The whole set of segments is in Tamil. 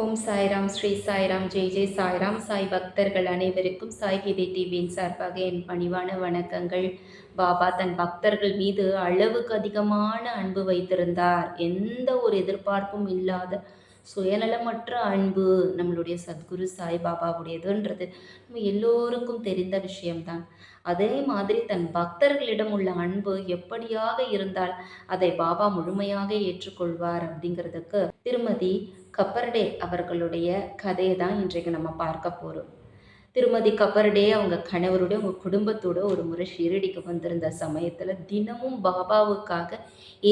ஓம் சாய்ராம் ஸ்ரீ சாய்ராம் ஜெய் ஜெய் சாய்ராம். சாய் பக்தர்கள் அனைவருக்கும் சாய் கீதை டிவியின் சார்பாக என் பணிவான வணக்கங்கள். பாபா தன் பக்தர்கள் மீது அளவுக்கு அதிகமான அன்பு வைத்திருந்தார். எந்த ஒரு எதிர்பார்ப்பும் இல்லாத சுயநலமற்ற அன்பு நம்மளுடைய சத்குரு சாய்பாபாவுடையதுன்றது நம்ம எல்லோருக்கும் தெரிந்த விஷயம்தான். அதே மாதிரி தன் பக்தர்களிடம் உள்ள அன்பு எப்படியாக இருந்தால் அதை பாபா முழுமையாக ஏற்றுக்கொள்வார் அப்படிங்கிறதுக்கு திருமதி கப்பர்டே அவர்களுடைய கதையை தான் இன்றைக்கு நம்ம பார்க்க போகிறோம் திருமதி கப்பர்டே அவங்க கணவரோட அவங்க குடும்பத்தோட ஒரு முறை ஷிரடிக்கு வந்திருந்த சமயத்தில் தினமும் பாபாவுக்காக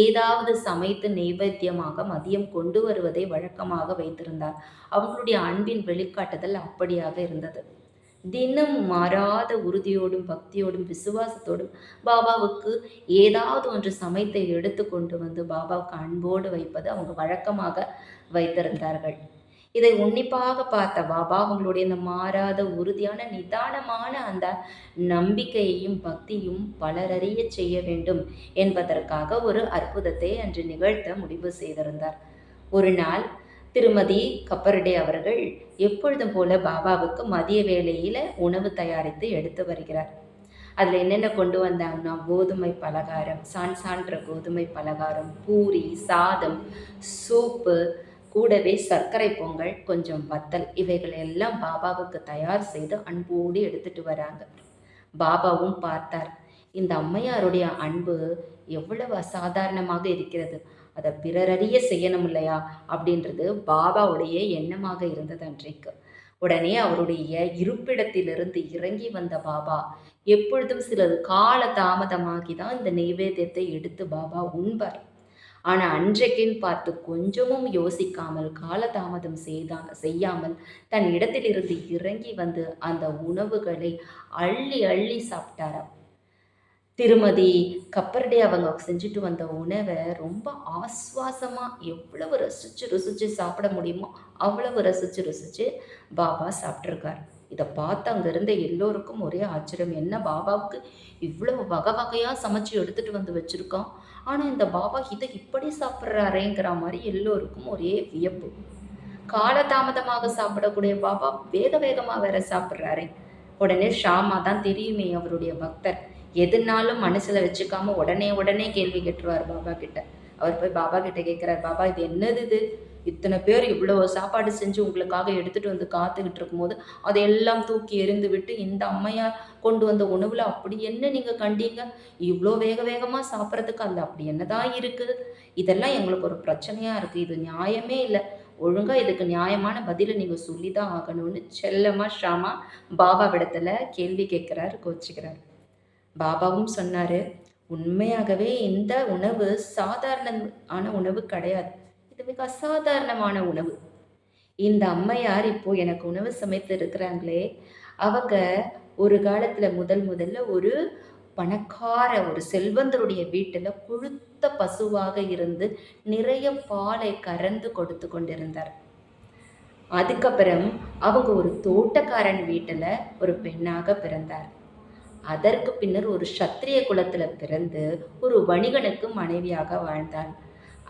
ஏதாவது சமைத்து நைவேத்தியமாக மதியம் கொண்டு வருவதை வழக்கமாக வைத்திருந்தார். அவங்களுடைய அன்பின் வெளிக்காட்டுதல் அப்படியாக இருந்தது. தினம் மாறாத உறுதியோடும் பக்தியோடும் விசுவாசத்தோடும் பாபாவுக்கு ஏதாவது ஒன்று சமைத்து எடுத்து கொண்டு வந்து பாபாவுக்கு அன்போடு வைப்பது அவங்க வழக்கமாக வைத்திருந்தார்கள். இதை உன்னிப்பாக பார்த்த பாபா அவங்களுடைய இந்த மாறாத உறுதியான நிதானமான அந்த நம்பிக்கையையும் பக்தியும் பலரறிய செய்ய வேண்டும் என்பதற்காக ஒரு அற்புதத்தை அன்று நிகழ்த்த முடிவு செய்திருந்தார். ஒரு நாள் திருமதி கப்பரடே அவர்கள் எப்பொழுதும் போல பாபாவுக்கு மதிய வேளையில் உணவு தயாரித்து எடுத்து வருகிறார். அதில் என்னென்ன கொண்டு வந்தாங்கன்னா கோதுமை பலகாரம் சான் சான்ற கோதுமை பலகாரம் பூரி சாதம் சூப்பு கூடவே சர்க்கரை பொங்கல் கொஞ்சம் வத்தல் இவைகள் எல்லாம் பாபாவுக்கு தயார் செய்து அன்போடு எடுத்துட்டு வராங்க. பாபாவும் பார்த்தார் இந்த அம்மையாருடைய அன்பு எவ்வளவு அசாதாரணமாக இருக்கிறது. அதை பிறரறிய செய்யணும் இல்லையா? அப்படின்றது பாபாவுடைய எண்ணமாக இருந்தது அன்றைக்கு. உடனே அவருடைய இருப்பிடத்திலிருந்து இறங்கி வந்த பாபா எப்பொழுதும் சிலது கால தாமதமாகி தான் இந்த நெய்வேத்தியத்தை எடுத்து பாபா உண்பார். ஆனால் அன்றைக்குன்னு பார்த்து கொஞ்சமும் யோசிக்காமல் காலதாமதம் செய்தா செய்யாமல் தன் இடத்திலிருந்து இறங்கி வந்து அந்த உணவுகளை அள்ளி அள்ளி சாப்பிட்டாராம். திருமதி கப்பர்டே அவங்க செஞ்சுட்டு வந்த உணவை ரொம்ப ஆஸ்வாசமாக எவ்வளவு ரசித்து ருசித்து சாப்பிட முடியுமோ அவ்வளவு ரசித்து ருசித்து பாபா சாப்பிட்ருக்கார் இதை பார்த்து அங்கே இருந்த எல்லோருக்கும் ஒரே ஆச்சரியம். என்ன பாபாவுக்கு இவ்வளவு வகை வகையாக சமைச்சு எடுத்துகிட்டு வந்து வச்சுருக்கோம் ஆனால் இந்த பாபா இதை இப்படி சாப்பிட்றாரேங்கிற மாதிரி எல்லோருக்கும் ஒரே வியப்பு. காலதாமதமாக சாப்பிடக்கூடிய பாபா வேக வேகமாக வேற சாப்பிட்றாரே. உடனே ஷாமா தான் தெரியுமே அவருடைய பக்தர். எதுனாலும் மனசில் வச்சுக்காம உடனே உடனே கேள்வி கேட்டுருவார் பாபா கிட்ட. அவர் போய் பாபா கிட்ட கேட்குறாரு பாபா இது என்னது இது? இத்தனை பேர் இவ்வளோ சாப்பாடு செஞ்சு உங்களுக்காக எடுத்துகிட்டு வந்து காத்துக்கிட்டு இருக்கும்போது அதையெல்லாம் தூக்கி எறிந்து விட்டு இந்த அம்மையார் கொண்டு வந்த உணவில் அப்படி என்ன நீங்கள் கண்டீங்க? இவ்வளோ வேக வேகமாக சாப்பிட்றதுக்கு அந்த அப்படி என்னதான் இருக்குது? இதெல்லாம் எங்களுக்கு ஒரு பிரச்சனையாக இருக்குது இது நியாயமே இல்லை. ஒழுங்காக இதுக்கு நியாயமான பதிலை நீங்கள் சொல்லி தான் ஆகணும்னு செல்லமாக ஷாமா பாபா விடத்தில் கேள்வி கேட்குறாரு கோச்சிக்கிறார். பாபாவும் சொன்னார் உண்மையாகவே இந்த உணவு சாதாரணமான உணவு கிடையாது. இது மிக அசாதாரணமான உணவு. இந்த அம்மையார் இப்போ எனக்கு உணவு சமைத்து இருக்கிறாங்களே அவங்க ஒரு காலத்தில் முதல் முதல்ல ஒரு பணக்கார ஒரு செல்வந்தருடைய வீட்டில் கொழுத்த பசுவாக இருந்து நிறைய பாலை கறந்து கொடுத்து கொண்டிருந்தார். அதுக்கப்புறம் அவங்க ஒரு தோட்டக்காரன் வீட்டில் ஒரு பெண்ணாக பிறந்தார். அதற்கு பின்னர் ஒரு சத்திரிய குலத்தில் பிறந்து ஒரு வணிகனுக்கு மனைவியாக வாழ்ந்தாள்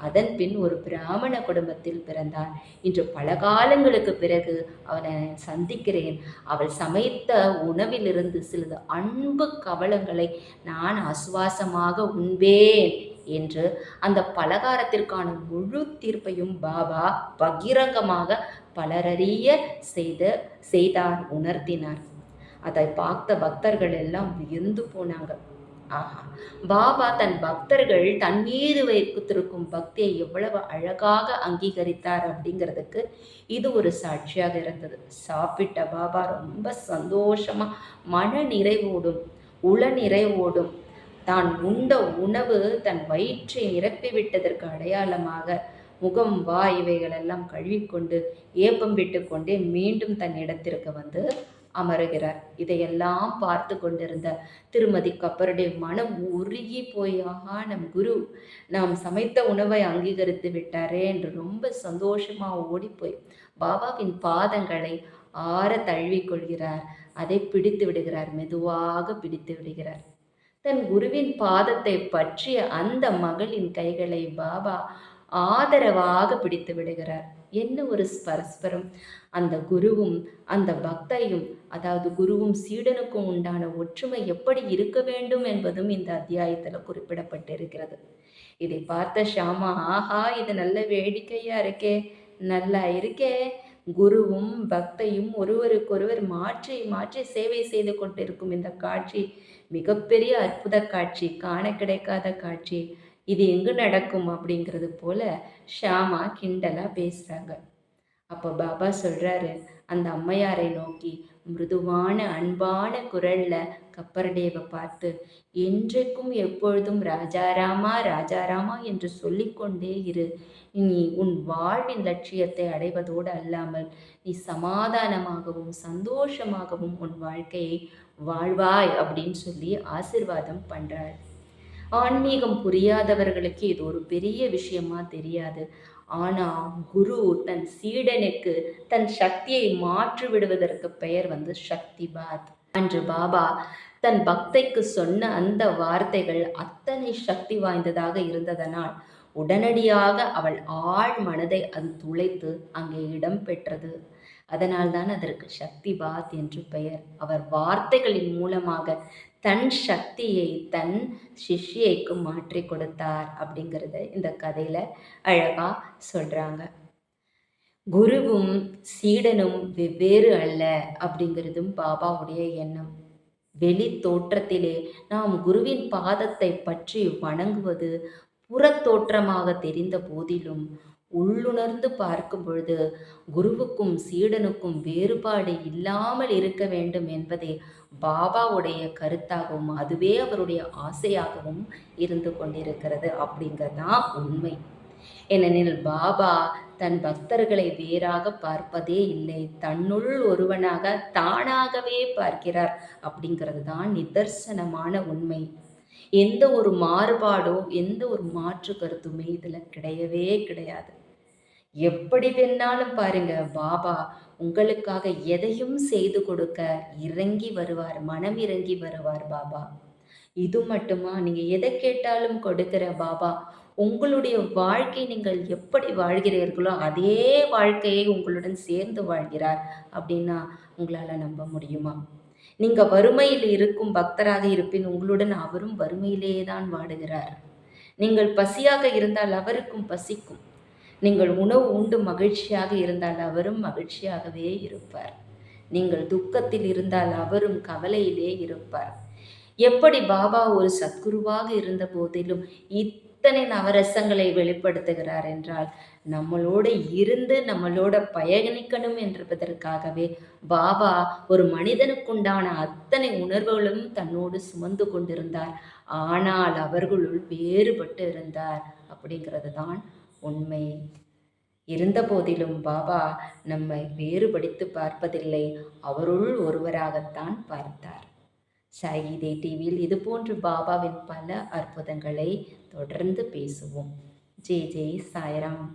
அதன் பின் ஒரு பிராமண குடும்பத்தில் பிறந்தான். இன்று பல காலங்களுக்கு பிறகு அவனை சந்திக்கிறேன். அவள் சமைத்த உணவிலிருந்து சிலது அன்பு கவலங்களை நான் ஆசுவாசமாக உண்பேன் என்று அந்த பலகாரத்திற்கான முழு தீர்ப்பையும் பாபா பகிரங்கமாக பலரறிய செய்த செய்தார் உணர்த்தினார். அதை பார்த்த பக்தர்கள் எல்லாம் வியந்து போனாங்க. ஆஹா. பாபா தன் பக்தர்கள் தன் மீது வைத்திருக்கும் பக்தியை எவ்வளவு அழகாக அங்கீகரித்தார் அப்படிங்கிறதுக்கு இது ஒரு சாட்சியாக இருந்தது. சாப்பிட்ட பாபா ரொம்ப சந்தோஷமா மன நிறைவோடும் உள நிறைவோடும் தான் உண்ட உணவு தன் வயிற்றை நிரப்பிவிட்டதற்கு அடையாளமாக முகம் வா இவைகளெல்லாம் கழுவிக்கொண்டு ஏப்பம் விட்டு கொண்டே மீண்டும் தன் இடத்திற்கு வந்து அமருகிறார். இதையெல்லாம் பார்த்து கொண்டிருந்த திருமதி கப்பருடைய மனம் உருகி போய் நம் குரு நாம் சமைத்த உணவை அங்கீகரித்து விட்டாரே என்று ரொம்ப சந்தோஷமா ஓடிப்போய் பாபாவின் பாதங்களை ஆற தழுவி கொள்கிறார். அதை பிடித்து விடுகிறார். மெதுவாக பிடித்து விடுகிறார். தன் குருவின் பாதத்தை பற்றிய அந்த மகளின் கைகளை பாபா ஆதரவாக பிடித்து விடுகிறார். என்ன ஒரு பரஸ்பரம்? அந்த குருவும் அந்த பக்தையும் அதாவது குருவும் சீடனுக்கும் உண்டான ஒற்றுமை எப்படி இருக்க வேண்டும் என்பதும் இந்த அத்தியாயத்தில் குறிப்பிடப்பட்டிருக்கிறது. இதை பார்த்த ஷாமா ஆஹா இது நல்ல வேடிக்கையா இருக்கே நல்லா இருக்கே. குருவும் பக்தையும் ஒருவருக்கொருவர் மாற்றி மாற்றி சேவை செய்து கொண்டிருக்கும் இந்த காட்சி மிகப்பெரிய அற்புத காட்சி காண கிடைக்காத காட்சி. இது எங்கு நடக்கும் அப்படிங்கிறது போல ஷாமா கிண்டலாக பேசுகிறாங்க அப்போ பாபா சொல்கிறாரு அந்த அம்மையாரை நோக்கி மிருதுவான அன்பான குரலில் கப்பரடேவை பார்த்து என்றைக்கும் எப்பொழுதும் ராஜாராமா ராஜாராமா என்று சொல்லிக்கொண்டே இரு. நீ உன் வாழ்வின் லட்சியத்தை அடைவதோடு அல்லாமல் நீ சமாதானமாகவும் சந்தோஷமாகவும் உன் வாழ்க்கையை வாழ்வாய் அப்படின்னு சொல்லி ஆசிர்வாதம் பண்ணுறாள் ஆன்மீகம் புரியாதவர்களுக்கு இது ஒரு பெரிய விஷயமா தெரியாது. ஆனால் குரு தன் சீடனுக்கு தன் சக்தியை மாற்றி விடுவதற்கு பெயர் வந்து சக்திபாத். அன்று பாபா தன் பக்தைக்கு சொன்ன அந்த வார்த்தைகள் அத்தனை சக்தி வாய்ந்ததாக இருந்ததனால் உடனடியாக அவள் ஆழ் மனதை அது துளைத்து அங்கே இடம் பெற்றது. அதனால்தான் அதற்கு சக்தி பாத் என்று பெயர். அவர் வார்த்தைகளின் மூலமாக தன் சக்தியை தன் சிஷ்யைக்கு மாற்றி கொடுத்தார் அப்படிங்கிறத இந்த கதையில் அழகாக சொல்கிறாங்க குருவும் சீடனும் வெவ்வேறு அல்ல அப்படிங்கிறதும் பாபாவுடைய எண்ணம். வெளி தோற்றத்திலே நாம் குருவின் பாதத்தை பற்றி வணங்குவது புறத்தோற்றமாக தெரிந்த போதிலும் உள்ளுணர்ந்து பார்க்கும் பொழுது குருவுக்கும் சீடனுக்கும் வேறுபாடு இல்லாமல் இருக்க வேண்டும் என்பதே பாபாவுடைய கருத்தாகவும் அதுவே அவருடைய ஆசையாகவும் இருந்து கொண்டிருக்கிறது அப்படிங்கிறதான் உண்மை. ஏனெனில் பாபா தன் பக்தர்களை வேறாக பார்ப்பதே இல்லை தன்னுள் ஒருவனாக தானாகவே பார்க்கிறார் அப்படிங்கிறது தான் நிதர்சனமான உண்மை. எந்த ஒரு மாறுபாடோ எந்த ஒரு மாற்று கருத்துமே இதில் கிடையவே கிடையாது. எப்படி வேணாலும் பாருங்க பாபா உங்களுக்காக எதையும் செய்து கொடுக்க இறங்கி வருவார் மனம் இறங்கி வருவார் பாபா. இது மட்டுமா? நீங்க எதை கேட்டாலும் கொடுக்கிற பாபா. உங்களுடைய வாழ்க்கை நீங்கள் எப்படி வாழ்கிறீர்களோ அதே வாழ்க்கையை உங்களுடன் சேர்ந்து வாழ்கிறார் அப்படின்னா உங்களால் நம்ப முடியுமா? நீங்கள் வறுமையில் இருக்கும் பக்தராக இருப்பின் உங்களுடன் அவரும் வறுமையிலேயே தான் வாடுகிறார். நீங்கள் பசியாக இருந்தால் அவருக்கும் பசிக்கும். நீங்கள் உணவு உண்டு மகிழ்ச்சியாக இருந்தால் அவரும் மகிழ்ச்சியாகவே இருப்பார். நீங்கள் துக்கத்தில் இருந்தால் அவரும் கவலையிலே இருப்பார். எப்படி பாபா ஒரு சத்குருவாக இருந்த போதிலும் இத் இத்தனை நவரசங்களை வெளிப்படுத்துகிறார் என்றால் நம்மளோட இருந்து நம்மளோட பயணிக்கணும் என்பதற்காகவே பாபா ஒரு மனிதனுக்குண்டான அத்தனை உணர்வுகளும் தன்னோடு சுமந்து கொண்டிருந்தார். ஆனால் அவர்களுள் வேறுபட்டு இருந்தார் அப்படிங்கிறது தான் உண்மை. இருந்த போதிலும் பாபா நம்மை வேறுபடுத்தி பார்ப்பதில்லை. அவருள் ஒருவராகத்தான் பார்த்தார். சாயிதே டிவியில் இதுபோன்று பாபாவின் பல அற்புதங்களை தொடர்ந்து பேசுவோம். ஜே ஜெய் சாய்ராம்.